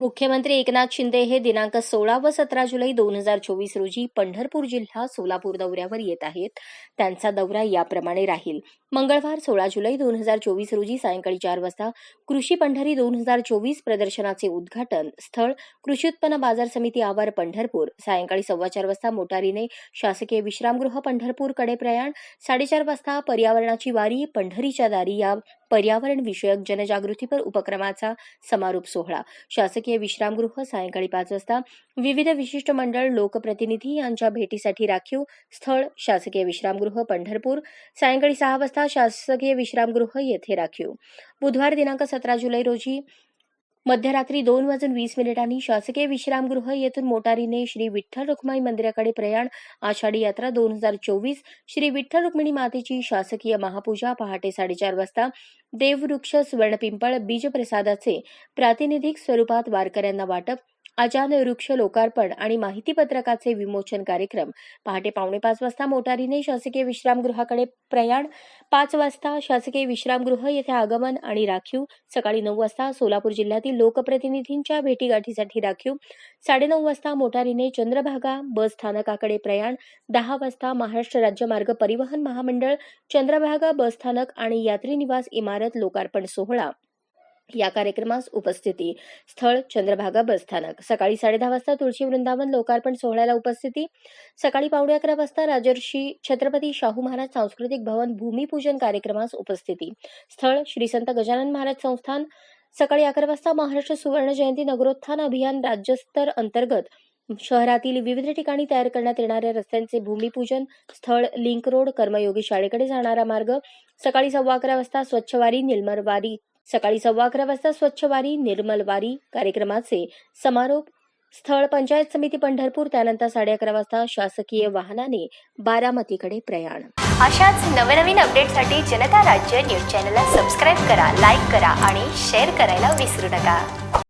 मुख्यमंत्री एकनाथ शिंदे हे दिनांक सोळा व सतरा जुलै दोन हजार चोवीस रोजी पंढरपूर जिल्हा सोलापूर दौऱ्यावर येत आहेत. त्यांचा दौरा याप्रमाणे राहील. मंगळवार सोळा जुलै दोन हजार चोवीस रोजी सायंकाळी चार वाजता कृषी पंढरी दोन हजार चोवीस प्रदर्शनाचे उद्घाटन स्थळ कृषी उत्पन्न बाजार समिती आवार पंढरपूर. सायंकाळी सव्वा चार वाजता मोटारीने शासकीय विश्रामगृह पंढरपूरकडे प्रयाण. साडेचार वाजता पर्यावरणाची वारी पंढरीच्या दारी या पर्यावरण विषयक जनजागृतीपर उपक्रमाचा समारोप सोहळा. शासकीय विश्रामगृह सायंकाळी पाच वाजता. विविध विशिष्ट मंडळ लोकप्रतिनिधी यांच्या भेटीसाठी राखीव स्थळ शासकीय विश्रामगृह पंढरपूर. सायंकाळी सहा वाजता शासकीय विश्रामगृह येथे राखीव. बुधवार दिनांक सतरा जुलै रोजी मध्यरात्री दोन वाजून वीस मिनिटांनी शासकीय विश्रामगृह येथून मोटारीने श्री विठ्ठल रुक्माई मंदिराकडे प्रयाण. आषाढी यात्रा दोन हजार चोवीस. श्री विठ्ठल रुक्मिणी मातेची शासकीय महापूजा पहाटे साडेचार वाजता. देववृक्ष सुवर्णपिंपळ बीजप्रसादाचे प्रातिनिधिक स्वरूपात वारकऱ्यांना वाटप. आजान वृक्ष लोकार्पण आणि माहितीपत्रकाचे विमोचन कार्यक्रम. पहाटे पावणे पाच वाजता मोटारीने शासकीय विश्रामगृहाकडे प्रयाण. पाच वाजता शासकीय विश्रामगृह येथे आगमन आणि राखीव. सकाळी नऊ वाजता सोलापूर जिल्ह्यातील लोकप्रतिनिधींच्या भेटीगाठीसाठी राखीव. साडेनऊ वाजता मोटारीने चंद्रभागा बस स्थानकाकडे प्रयाण. दहा वाजता महाराष्ट्र राज्य मार्ग परिवहन महामंडळ. चंद्रभागा बस स्थानक आणि यात्री निवास इमारत लोकार्पण सोहळा. या कार्यक्रमास उपस्थिती. स्थळ चंद्रभागा बस स्थानक. सकाळी साडेदहा वाजता तुळशी वृंदावन लोकार्पण सोहळ्याला उपस्थिती. सकाळी पावणे अकरा वाजता राजर्षी छत्रपती शाहू महाराज सांस्कृतिक भवन भूमिपूजन कार्यक्रमास उपस्थिती. स्थळ श्री संत गजानन महाराज संस्थान. सकाळी अकरा वाजता महाराष्ट्र सुवर्ण जयंती नगरोत्थान अभियान राज्यस्तर अंतर्गत. शहरातील विविध ठिकाणी तयार करण्यात येणाऱ्या रस्त्यांचे भूमिपूजन स्थळ लिंक रोड कर्मयोगी शाळेकडे जाणारा मार्ग. सकाळी सव्वा अकरा वाजता स्वच्छवारी निर्मलवारी सकाळी सव्वा अकरा वाजता स्वच्छवारी निर्मलवारी कार्यक्रमाचे समारोप. स्थळ पंचायत समिती पंढरपूर त्यानंतर साडे अकरा वाजता शासकीय वाहनाने बारामतीकडे प्रयाण. अशाच नवनवीन अपडेटसाठी जनता राज्य न्यूज चॅनलला सबस्क्राईब करा लाईक करा आणि शेअर करायला विसरू नका.